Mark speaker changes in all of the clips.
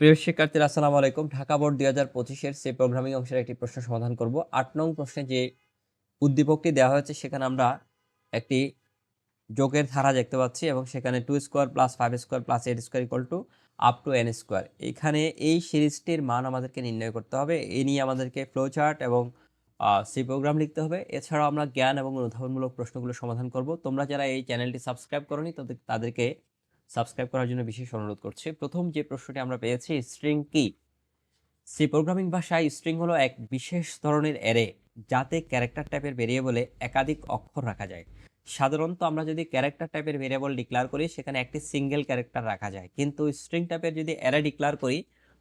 Speaker 1: প্রিয় শিক্ষার্থীরা, আসসালামু আলাইকুম। ঢাকা বোর্ড দুই হাজার পঁচিশের সে প্রোগ্রামিং অংশের একটি প্রশ্ন সমাধান করব। আট নং প্রশ্নে যে উদ্দীপকটি দেওয়া হয়েছে, সেখানে আমরা একটি যোগের ধারা দেখতে পাচ্ছি এবং সেখানে two square plus five square plus eight square equal to up to N square. এখানে এই সিরিজটির মান আমাদেরকে নির্ণয় করতে হবে। এ নিয়ে আমাদেরকে ফ্লো চার্ট এবং সি প্রোগ্রাম লিখতে হবে। এছাড়াও আমরা জ্ঞান এবং উদাহরণমূলক প্রশ্নগুলো সমাধান করব। তোমরা যারা এই চ্যানেলটি সাবস্ক্রাইব করনি, তাদের, তাদেরকে সাবস্ক্রাইব করার জন্য বিশেষ অনুরোধ করছি। প্রথম যে প্রশ্নটি আমরা পেয়েছি স্ট্রিং কি? সি প্রোগ্রামিং ভাষায় স্ট্রিং হলো এক বিশেষ ধরনের অ্যারে যাতে ক্যারেক্টার টাইপের ভেরিয়েবলে একাধিক অক্ষর রাখা যায়। সাধারণত আমরা যদি ক্যারেক্টার টাইপের ভেরিয়েবল ডিক্লেয়ার করি, সেখানে একটি সিঙ্গেল ক্যারেক্টার রাখা যায়। কিন্তু স্ট্রিং টাইপের যদি অ্যারে ডিক্লেয়ার করি,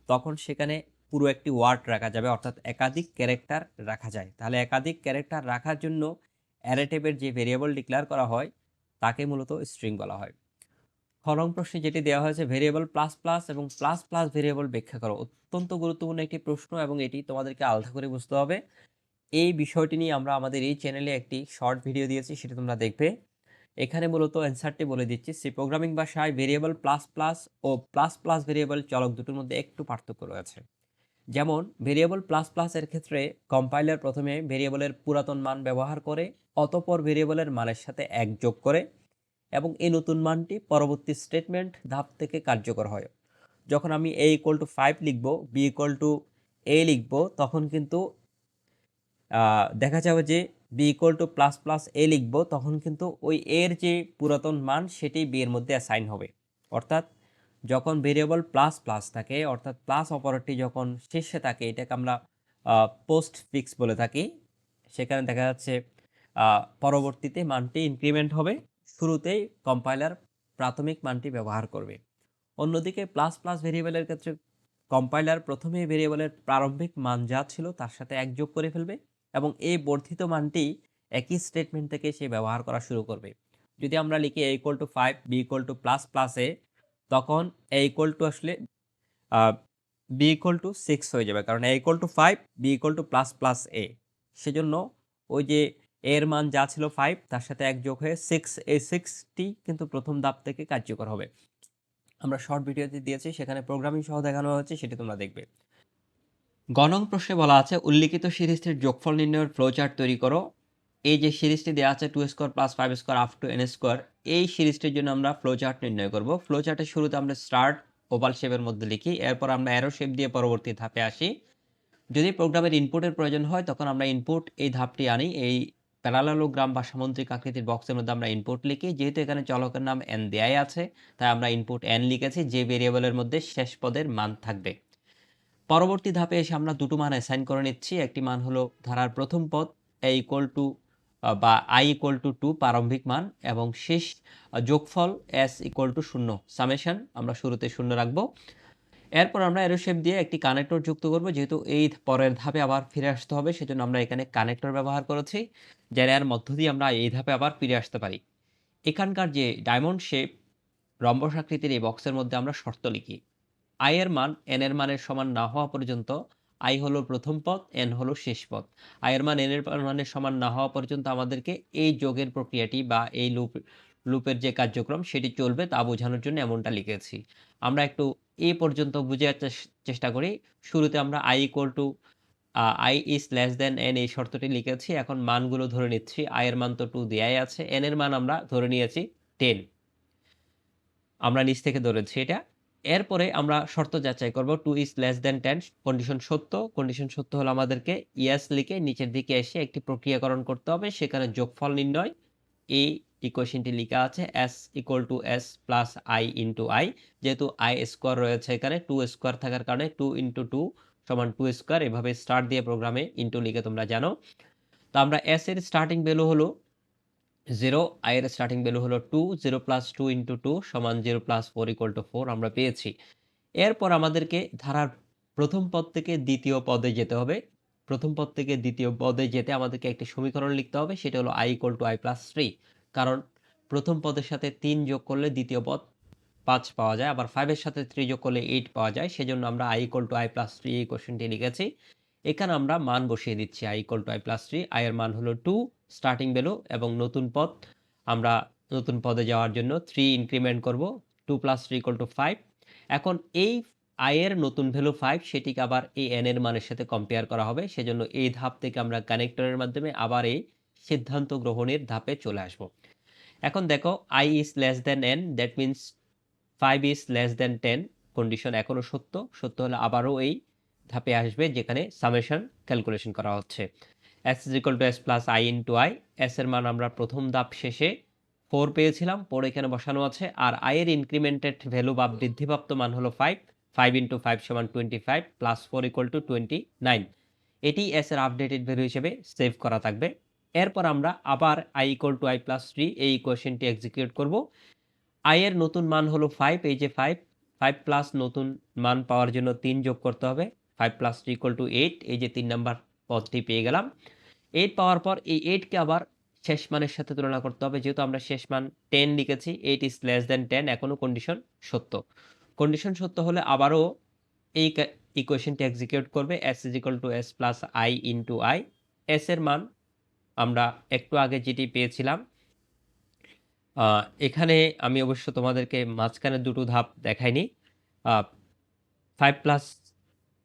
Speaker 1: তখন সেখানে পুরো একটি ওয়ার্ড রাখা যাবে, অর্থাৎ একাধিক ক্যারেক্টার রাখা যায়। তাহলে একাধিক ক্যারেক্টার রাখার জন্য অ্যারে টাইপের যে ভেরিয়েবল ডিক্লেয়ার করা হয়, তাকে মূলত স্ট্রিং বলা হয়। খনং প্রশ্নে যেটি দেওয়া হয়েছে ভেরিয়েবল প্লাস প্লাস এবং প্লাস প্লাস ভেরিয়েবল ব্যাখ্যা করো। অত্যন্ত গুরুত্বপূর্ণ একটি প্রশ্ন এবং এটি তোমাদেরকে আলাদা করে বুঝতে হবে। এই বিষয়টি নিয়ে আমরা আমাদের এই চ্যানেলে একটি শর্ট ভিডিও দিয়েছি, সেটা তোমরা দেখবে। এখানে মূলত অ্যান্সারটি বলে দিচ্ছি। সি প্রোগ্রামিং ভাষায় ভেরিয়েবল প্লাস প্লাস ও প্লাস প্লাস ভেরিয়েবল চলক দুটোর মধ্যে একটু পার্থক্য রয়েছে। যেমন ভেরিয়েবল প্লাস প্লাসের ক্ষেত্রে কম্পাইলার প্রথমে ভেরিয়েবলের পুরাতন মান ব্যবহার করে, অতপর ভেরিয়েবলের মানের সাথে এক যোগ করে। এবং এই নতুন মানটি পরবর্তী স্টেটমেন্ট ধাপ থেকে কার্যকর হয়। যখন আমি এ ইকুয়াল টু ফাইভ লিখব বি ইকুয়াল টু এ লিখব, তখন কিন্তু দেখা যাবে যে B equal to plus plus A লিখব, তখন কিন্তু ওই এর যে পুরাতন মান, সেটি বি এর মধ্যে অ্যাসাইন হবে। অর্থাৎ যখন ভেরিয়েবল প্লাস প্লাস থাকে, অর্থাৎ প্লাস অপারেটরটি যখন শেষে থাকে, এটাকে আমরা পোস্ট ফিক্স বলে থাকি। সেখানে দেখা যাচ্ছে পরবর্তীতে মানটি ইনক্রিমেন্ট হবে। শুরুতেই কম্পাইলার প্রাথমিক মানটি ব্যবহার করবে। অন্যদিকে প্লাস প্লাস ভেরিয়েবলের ক্ষেত্রে কম্পাইলার প্রথমে ভেরিয়েবলের প্রারম্ভিক মান যা ছিল তার সাথে এক যোগ করে ফেলবে এবং এই বর্ধিত মানটি একই স্টেটমেন্ট থেকে সে ব্যবহার করা শুরু করবে। যদি আমরা লিখি A equal to five B equal to plus plus তখন এ ইকুয়াল টু আসলে বি ইকুয়াল টু সিক্স হয়ে যাবে। কারণ A equal to five B equal to plus plus A. সেজন্য ওই যে এর মান যা ছিল ফাইভ তার সাথে এক যোগ হয়ে সিক্স এই সিক্সটি কিন্তু প্রথম ধাপ থেকে কার্যকর হবে। আমরা শর্ট ভিডিওতে দিয়েছি, সেখানে প্রোগ্রামিং সহ দেখানো হচ্ছে সেটি তোমরা দেখবে। গণং প্রশ্নে বলা আছে, উল্লিখিত সিরিজটির যোগফল নির্ণয়ের ফ্লোচার্ট তৈরি করো। এই যে সিরিজটি দেওয়া আছে two square plus five square up to N square এই সিরিজটির জন্য আমরা ফ্লোচার্ট নির্ণয় করব। ফ্লোচার্টের শুরুতে আমরা স্টার্ট ওভাল শেপের মধ্যে লিখি, এরপর আমরা অ্যারো শেপ দিয়ে পরবর্তী ধাপে আসি। যদি প্রোগ্রামের ইনপুটের প্রয়োজন হয়, তখন আমরা ইনপুট এই ধাপটি আনি, এই প্যারালালোগ্রাম বা সামুদ্রিক আকৃতির বক্সের মধ্যে আমরা ইনপুট লিখি। যেহেতু এখানে চলকের নাম এন দেয়াই আছে, তাই আমরা ইনপুট এন লিখেছি, যে ভেরিয়েবলের মধ্যে শেষ পদের মান থাকবে। পরবর্তী ধাপে এসে আমরা দুটো মান অ্যাসাইন করে নিচ্ছি। একটি মান হলো ধারার প্রথম পদ এ ইকুয়াল টু বা আই ইকুয়াল টু টু প্রারম্ভিক মান, এবং শেষ যোগফল এস ইকুয়াল টু শূন্য সামেশন আমরা শুরুতে শূন্য রাখব। এরপর আমরা এরো শেপ দিয়ে একটি কানেক্টর যুক্ত করব, যেহেতু এই পরের ধাপে আবার ফিরে আসতে হবে, সেজন্য আমরা এখানে কানেক্টর ব্যবহার করেছি যার এর মধ্য দিয়ে আমরা এই ধাপে আবার ফিরে আসতে পারি। এখানকার যে ডায়মন্ড শেপ রম্বস আকৃতির এই বক্সের মধ্যে আমরা শর্ত লিখি। আই এর মান এন এর মানের সমান না হওয়া পর্যন্ত আই হলো প্রথম পদ এন হলো শেষ পদ আই এর মান এন এর মানের সমান না হওয়া পর্যন্ত আমাদেরকে এই যোগের প্রক্রিয়াটি বা এই লুপ লুপের যে কার্যক্রম, সেটি চলবে তা বোঝানোর জন্য এমনটা লিখেছি। আমরা একটু এই পর্যন্ত চেস- চেষ্টা করি। শুরুতে আমরা I equal to I is less than N এই শর্তটি লিখেছি। এখন মানগুলো ধরে নিচ্ছি। আই এর মান তো টু দেয়াই আছে। এন এর মান আমরা ধরে নিয়েছি টেন আমরা নিচ থেকে ধরেছি এটা। এরপরে আমরা শর্ত যাচাই করব। Two is less than ten condition সত্য। কন্ডিশন সত্য হলে আমাদেরকে ইয়েস লিখে নিচের দিকে এসে একটি প্রক্রিয়াকরণ করতে হবে। সেখানে যোগফল নির্ণয়। এই ইকুয়েশনটি লেখা আছে S equal to S plus I into I যেহেতু আই স্কোয়ার রয়েছে এখানে টু স্কোয়ার থাকার কারণে টু ইন্টু টু সমান টু স্কোয়ার এভাবে স্টার্ট দিয়ে প্রোগ্রামে ইন্টু লিখে তোমরা জানো। তো আমরা এস এর স্টার্টিং ভ্যালু হলো জিরো আই এর স্টার্টিং ভ্যালু হলো two zero plus two into two সমান zero plus four equal to four আমরা পেয়েছি। এরপর আমাদেরকে ধারার প্রথম পদ থেকে দ্বিতীয় পদে যেতে হবে। প্রথম পদ থেকে দ্বিতীয় পদে যেতে আমাদেরকে একটি সমীকরণ লিখতে হবে, সেটা হলো I equal to I plus three কারণ প্রথম পদের সাথে তিন যোগ করলে দ্বিতীয় পদ পাঁচ পাওয়া যায়, আবার ফাইভের সাথে থ্রি যোগ করলে এইট পাওয়া যায়, সেজন্য আমরা I equal to I plus three এই কোশ্চেনটি লিখেছি। এখানে আমরা মান বসিয়ে দিচ্ছি I equal to I plus three I এর মান হলো টু স্টার্টিং ভ্যালু এবং নতুন পদ আমরা নতুন পদে যাওয়ার জন্য থ্রি ইনক্রিমেন্ট করব two plus three equal to five এখন এই আয়ের নতুন ভ্যালু ফাইভ সেটিকে আবার এই এন এর মানের সাথে কম্পেয়ার করা হবে, সেজন্য এই ধাপ থেকে আমরা কানেক্টরের মাধ্যমে আবার এই সিদ্ধান্ত গ্রহণের ধাপে চলে আসব। এখন দেখো I is less than N that means five is less than ten condition এখনও সত্য। সত্য হলে আবারও এই ধাপে আসবে যেখানে সামেশন ক্যালকুলেশন করা হচ্ছে। S is equal to S plus I into I S এর মান আমরা প্রথম ধাপ শেষে ফোর পেয়েছিলাম ফোর এখানে বসানো আছে, আর আয়ের ইনক্রিমেন্টেড ভ্যালু বা বৃদ্ধিপ্রাপ্ত মান হলো ফাইভ ফাইভ ইন্টু ফাইভ সমান twenty five plus four equal to twenty nine এটি এস এর আপডেটেড ভ্যালু হিসেবে সেভ করা থাকবে। এরপর আমরা আবার I equal to I plus three এই ইকুয়েশনটি এক্সিকিউট করব। আই এর নতুন মান হলো ফাইভ এই যে ফাইভ ফাইভ প্লাস নতুন মান পাওয়ার জন্য তিন যোগ করতে হবে। Five plus three equal to eight এই যে তিন নাম্বার পদটি পেয়ে গেলাম। এইট পাওয়ার পর এই এইটকে আবার শেষ মানের সাথে তুলনা করতে হবে। যেহেতু আমরা শেষ মান টেন লিখেছি eight is less than ten এখনও কন্ডিশন সত্য। কন্ডিশন সত্য হলে আবারও এই ইকুয়েশনটি এক্সিকিউট করবে। S is equal to S plus I into I S এর মান আমরা একটু আগে যেটি পেয়েছিলাম এখানে আমি অবশ্য তোমাদেরকে মাঝখানে দুটো ধাপ দেখাইনি। ফাইভ প্লাস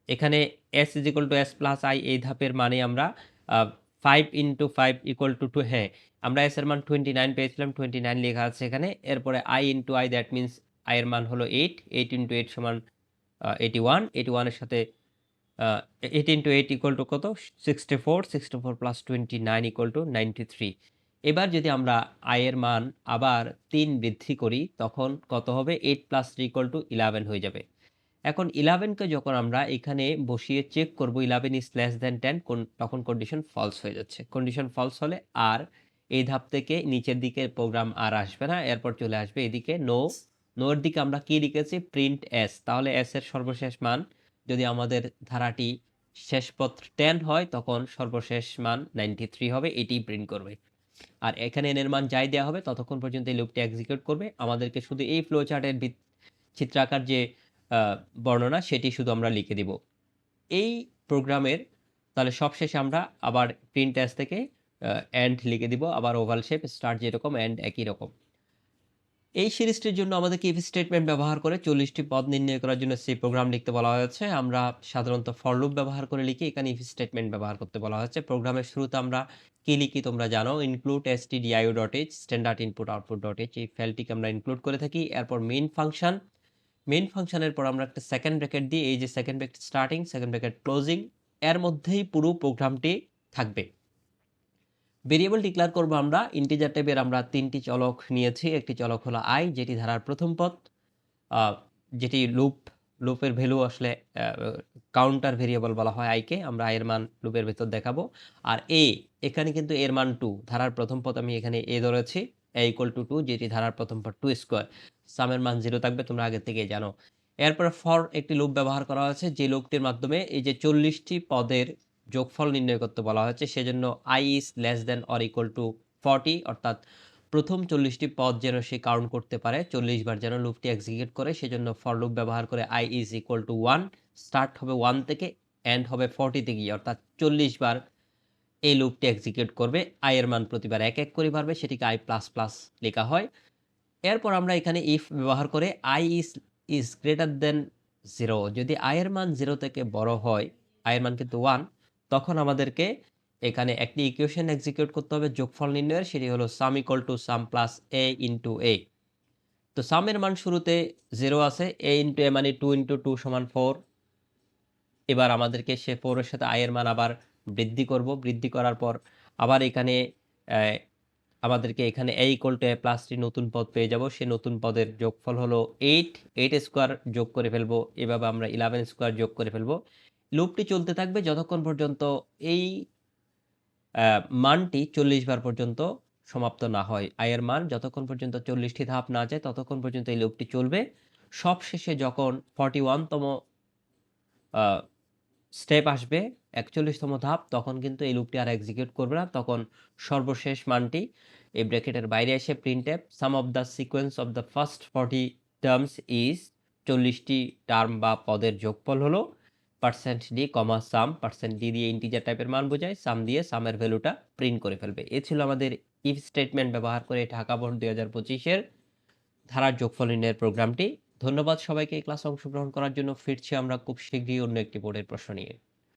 Speaker 1: এখানে S is equal to S plus I এই ধাপের মানে আমরা five into five equal to two হ্যাঁ আমরা এস এর মান টোয়েন্টি নাইন পেয়েছিলাম টোয়েন্টি নাইন লেখা আছে এখানে, এরপরে I into I that means আয়ের মান হলো এইট এইট ইন্টু এইট সমান এইটি ওয়ান এইটি ওয়ানের সাথে eight into eight equal to কত? Sixty four sixty four plus twenty nine equal to ninety three এবার যদি আমরা আয়ের মান আবার তিন বৃদ্ধি করি, তখন কত হবে? Eight plus three equal to eleven হয়ে যাবে। এখন ইলেভেনকে যখন আমরা এখানে বসিয়ে চেক করব eleven is less than ten তখন কন্ডিশন ফলস হয়ে যাচ্ছে। কন্ডিশন ফলস হলে আর এই ধাপ থেকে নিচের দিকে প্রোগ্রাম আর আসবে না, এরপর চলে আসবে এদিকে নো নোর দিকে আমরা কি লিখেছি? প্রিন্ট এস তাহলে এস এর সর্বশেষ মান যদি আমাদের ধারাটি শেষ পত্র টেন হয়, তখন সর্বশেষ মান নাইনটি থ্রি হবে এটি প্রিন্ট করবে। আর এখানে এনের মান যাই দেওয়া হবে, ততক্ষণ পর্যন্ত এই লুপটি এক্সিকিউট করবে। আমাদেরকে শুধু এই ফ্লো চার্টের চিত্রাকার যে বর্ণনা, সেটি শুধু আমরা লিখে দিব। এই প্রোগ্রামের তাহলে সবশেষে আমরা আবার প্রিন্ট এস থেকে অ্যান্ড লিখে দিব, আবার ওভাল শেপ স্টার্ট যেরকম অ্যান্ড একই রকম। এই সিরিজটির জন্য আমাদেরকে ইফ স্টেটমেন্ট ব্যবহার করে চল্লিশটি পদ নির্ণয় করার জন্য সেই প্রোগ্রাম লিখতে বলা হয়েছে। আমরা সাধারণত ফর লুপ ব্যবহার করে লিখি, এখানে ইফ স্টেটমেন্ট ব্যবহার করতে বলা হয়েছে। প্রোগ্রামের শুরুতে আমরা কি লিখি তোমরা জানো include S T DIO dot H standard input output dot H এই ফাইলটিকে আমরা ইনক্লুড করে থাকি। এরপর মেইন ফাংশন মেইন ফাংশনের পর আমরা একটা সেকেন্ড ব্র্যাকেট দিই। এই যে second bracket starting second bracket closing এর মধ্যেই পুরো প্রোগ্রামটি থাকবে। ভেরিয়েবল ডিক্লার করব আমরা ইন্টিজার টাইপের আমরা তিনটি চলক নিয়েছি। একটি চলক হলো আই যেটি ধারার প্রথম পথ যেটি লুপ লুপের ভ্যালু আসলে কাউন্টার ভেরিয়েবল বলা হয় আইকে আমরা আয়ের মান লুপের ভেতর দেখাবো। আর এ এখানে কিন্তু এর মান টু ধারার প্রথম পথ আমি এখানে এ ধরেছি। এ ইকুয়াল টু টু যেটি ধারার প্রথম পথ টু স্কোয়ার সামের মান জিরো থাকবে, তোমরা আগে থেকে জানো। এরপর ফর একটি লুপ ব্যবহার করা হয়েছে। যে লুপটির মাধ্যমে এই যে চল্লিশটি পদের যোগফল নির্ণয় করতে বলা হয়েছে, সেজন্য I is less than or equal to forty অর্থাৎ প্রথম চল্লিশটি পদ যেন সে কাউন্ট করতে পারে, চল্লিশ বার যেন লুপটি এক্সিকিউট করে, সেজন্য ফর লুপ ব্যবহার করে I is equal to one start হবে ওয়ান থেকে এন্ড হবে ফর্টিতে গিয়ে অর্থাৎ চল্লিশ বার এই লুপটি এক্সিকিউট করবে আই এর মান প্রতিবার এক এক করে পারবে সেটিকে আই প্লাস প্লাস লেখা হয়। এরপর আমরা এখানে ইফ ব্যবহার করে I is is greater than zero যদি আয়ের মান জিরো থেকে বড় হয় আয়ের মান কিন্তু ওয়ান তখন আমাদেরকে এখানে একটি ইকুয়েশন এক্সিকিউট করতে হবে। যোগফল নির্ণয়ের সেটি হলো sum equal to sum plus A into A তো সামের মান শুরুতে জিরো আছে। এ ইন্টু এ মানে টু ইন্টু টু সমান ফোর এবার আমাদেরকে সে ফোরের সাথে আয়ের মান আবার বৃদ্ধি করব। বৃদ্ধি করার পর আবার এখানে আমাদেরকে এখানে A equal to A plus T নতুন পদ পেয়ে যাব। সে নতুন পদের যোগফল হলো এইট এইট স্কোয়ার যোগ করে ফেলব। এভাবে আমরা ইলেভেন স্কোয়ার যোগ করে ফেলব। লুপটি চলতে থাকবে যতক্ষণ পর্যন্ত এই মানটি চল্লিশ বার পর্যন্ত সমাপ্ত না হয়। আয়ের মান যতক্ষণ পর্যন্ত চল্লিশটি ধাপ না যায়, ততক্ষণ পর্যন্ত এই লুপটি চলবে। সবশেষে যখন ফর্টি ওয়ানতম স্টেপ আসবে, একচল্লিশতম ধাপ, তখন কিন্তু এই লুপটি আর এক্সিকিউট করবে না। তখন সর্বশেষ মানটি এই ব্র্যাকেটের বাইরে এসে print app sum of the sequence of the first forty terms is চল্লিশটি টার্ম বা পদের যোগফল হলো। Percent D comma sum percent D দিয়ে ইন্টিজার টাইপের মান বোঝায় সাম দিয়ে সামের ভ্যালুটা প্রিন্ট করে ফেলবে। এ ছিল আমাদের ইফ স্টেটমেন্ট ব্যবহার করে ঢাকা বোর্ড দুই হাজার পঁচিশের ধারার যোগফল নির্ণয়ের প্রোগ্রামটি ধন্যবাদ সবাইকে ক্লাসে অংশগ্রহণ করার জন্য। ফিরছি আমরা খুব শীঘ্রই অন্য একটি বোর্ডের প্রশ্ন নিয়ে।